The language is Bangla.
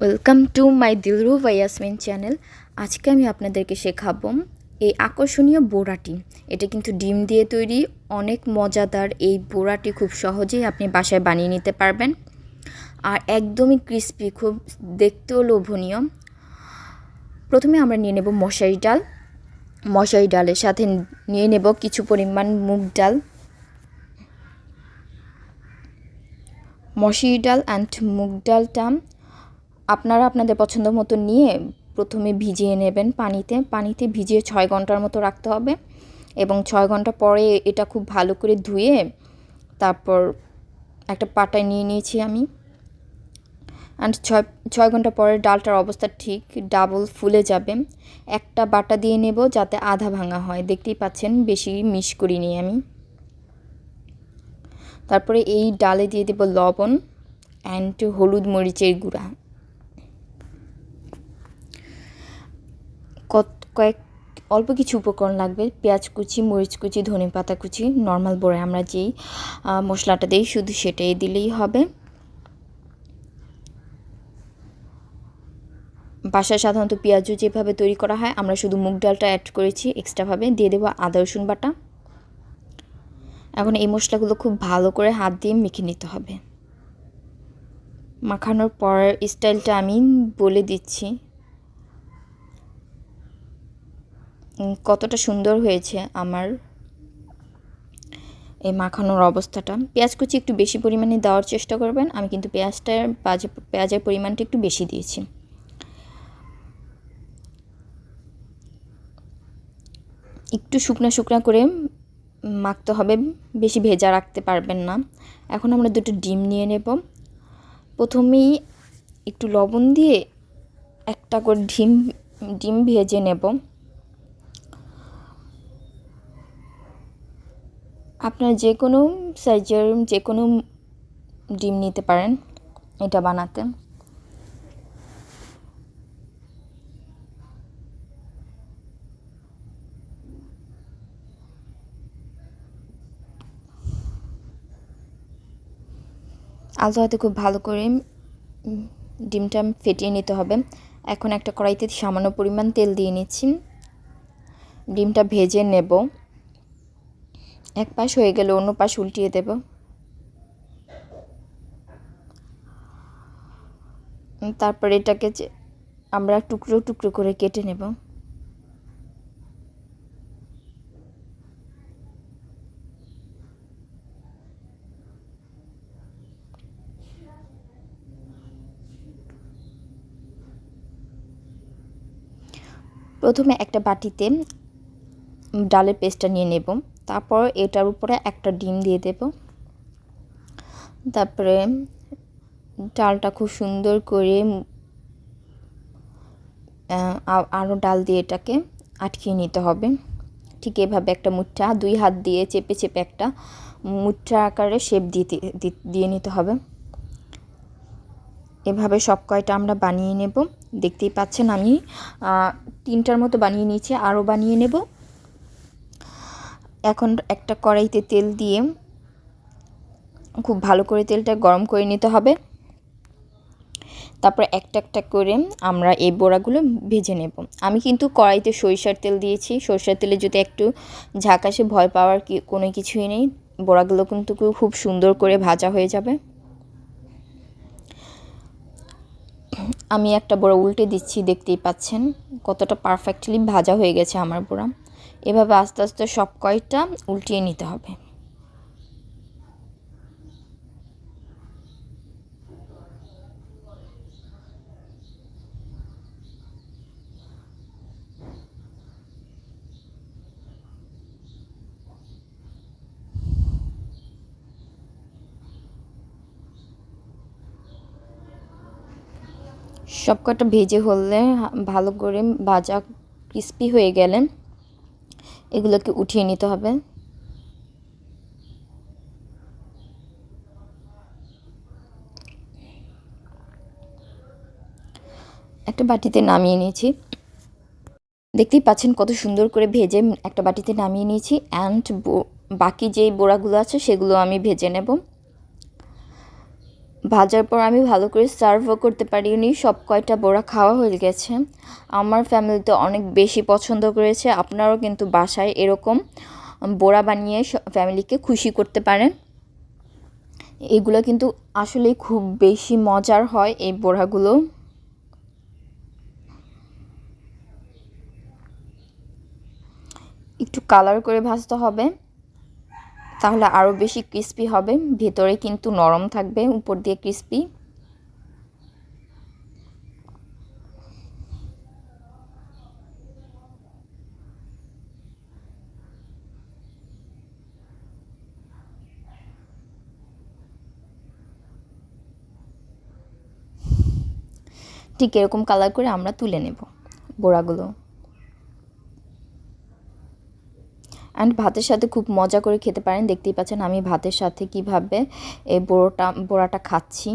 Welcome to my Dilru Yasmin channel আজকে আমি আপনাদেরকে শেখাবো এই আকর্ষণীয় বোড়াটি। এটা কিন্তু ডিম দিয়ে তৈরি, অনেক মজাদার। এই বোড়াটি খুব সহজেই আপনি বাসায় বানিয়ে নিতে পারবেন। আর একদমই ক্রিস্পি খুব দেখতেও লোভনীয়। প্রথমে আমরা নিয়ে নেব মশারি ডাল। মশারি ডালের সাথে নিয়ে নেব কিছু পরিমাণ মুগ ডাল। মশারি ডাল অ্যান্ড মুগ ডালটা আপনারা আপনাদের পছন্দ মতো নিয়ে প্রথমে ভিজিয়ে নেবেন পানিতে। পানিতে ভিজিয়ে ছয় ঘণ্টার মতো রাখতে হবে এবং ছয় ঘণ্টা পরে এটা খুব ভালো করে ধুয়ে তারপর একটা পাটায় নিয়ে নিয়েছি আমি। অ্যান্ড ছয় ছয় ঘণ্টা পরে ডালটার অবস্থা ঠিক ডাবল ফুলে যাবে। একটা বাটা দিয়ে নেব যাতে আধা ভাঙা হয়। দেখতেই পাচ্ছেন বেশি মিশ করিনি আমি। তারপরে এই ডালে দিয়ে দেব লবণ অ্যান্ড হলুদ মরিচের গুঁড়া। কয়েক, অল্প কিছু উপকরণ লাগবে। পেঁয়াজ কুচি, মরিচ কুচি, ধনে পাতা কুচি নর্মাল বড়ে আমরা যেই মশলাটা দিই শুধু সেটাই দিলেই হবে। বাসায় সাধারণত পেঁয়াজও যেভাবে তৈরি করা হয়, আমরা শুধু মুগ ডালটা অ্যাড করেছি এক্সট্রাভাবে দিয়ে দেবো আদা, রসুন বাটা। এখন এই মশলাগুলো খুব ভালো করে হাত দিয়ে মেখে নিতে হবে। মাখানোর পর স্টাইলটা আমি বলে দিচ্ছি। কতটা সুন্দর হয়েছে আমার এই মাখানোর অবস্থাটা। পেঁয়াজ কুচি একটু বেশি পরিমাণে দেওয়ার চেষ্টা করবেন। আমি কিন্তু পেঁয়াজটার পেঁয়াজের পরিমাণটা একটু বেশি দিয়েছি। একটু শুকনা শুকনা করে মাখতে হবে, বেশি ভেজা রাখতে পারবেন না। এখন আমরা দুটো ডিম নিয়ে নেব। প্রথমেই একটু লবণ দিয়ে একটা করে ডিম ডিম ভেজে নেব। আপনার যে কোনো সাইজের যে কোনো ডিম নিতে পারেন, এটা বানাতে। আলতো হাতে খুব ভালো করে ডিমটা ফেটিয়ে নিতে হবে। এখন একটা কড়াইতে সামান্য পরিমাণ তেল দিয়ে নিচ্ছি। ডিমটা ভেজে নেব। এক পাশ হয়ে গেলে অন্য পাশ উল্টিয়ে দেব। তারপর এটাকে আমরা টুকরো টুকরো করে কেটে নেব। প্রথমে একটা বাটিতে ডালের পেস্টটা নিয়ে নেব। তারপর এটার উপরে একটা ডিম দিয়ে দেব। তারপরে ডালটা খুব সুন্দর করে আরও ডাল দিয়ে এটাকে আটকিয়ে নিতে হবে। ঠিক এভাবে একটা মুঠা দুই হাত দিয়ে চেপে চেপে একটা মুঠা আকারে শেপ দিতে দিয়ে নিতে হবে। এভাবে সব কয়টা আমরা বানিয়ে নেব। দেখতেই পাচ্ছেন আমি তিনটার মতো বানিয়ে নিয়েছি আরও বানিয়ে নেব। এখন একটা কড়াইতে তেল দিয়ে খুব ভালো করে তেলটা গরম করে নিতে হবে। তারপর একটা একটা করে আমরা এই বড়াগুলো ভেজে নেব। আমি কিন্তু কড়াইতে সরিষার তেল দিয়েছি। সরিষার তেলে যদি একটু ঝাঁক আসে, ভয় পাওয়ার কি কোনো কিছুই নেই। বড়াগুলো কিন্তু খুব সুন্দর করে ভাজা হয়ে যাবে। আমি একটা বড়া উল্টে দিচ্ছি, দেখতেই পাচ্ছেন। কতটা পারফেক্টলি ভাজা হয়ে গেছে আমার বড়া। এভাবে আস্তে আস্তে সব কয়টা উল্টিয়ে নিতে হবে। সব কটা ভেজে হলে ভালো করে ভাজা ক্রিস্পি হয়ে গেলে এগুলোকে উঠিয়ে নিতে হবে। একটা বাটিতে নামিয়ে নিয়েছি। দেখতেই পাচ্ছেন কত সুন্দর করে ভেজে একটা বাটিতে নামিয়ে নিয়েছি। অ্যান্ড বাকি যেই বোড়াগুলো আছে সেগুলো আমি ভেজে নেব। ভাজার পর আমি ভালো করে সার্ভও করতে পারিনি। সব কয়টা বড়া খাওয়া হয়ে গেছে। আমার ফ্যামিলিতে অনেক বেশি পছন্দ করেছে। আপনারাও কিন্তু বাসায় এরকম বড়া বানিয়ে ফ্যামিলিকে খুশি করতে পারেন। এগুলো কিন্তু আসলে খুব বেশি মজার হয় এই বড়াগুলো। একটু কালার করে ভাজতে হবে। তাহলে আরও বেশি ক্রিস্পি হবে। ভেতরে কিন্তু নরম থাকবে, উপর দিয়ে ক্রিস্পি ঠিক এরকম কালার করে আমরা তুলে নেব বোড়াগুলো। অ্যান্ড ভাতের সাথে খুব মজা করে খেতে পারেন। দেখতেই পাচ্ছেন আমি ভাতের সাথে কীভাবে এই বড়োটা, বড়াটা খাচ্ছি।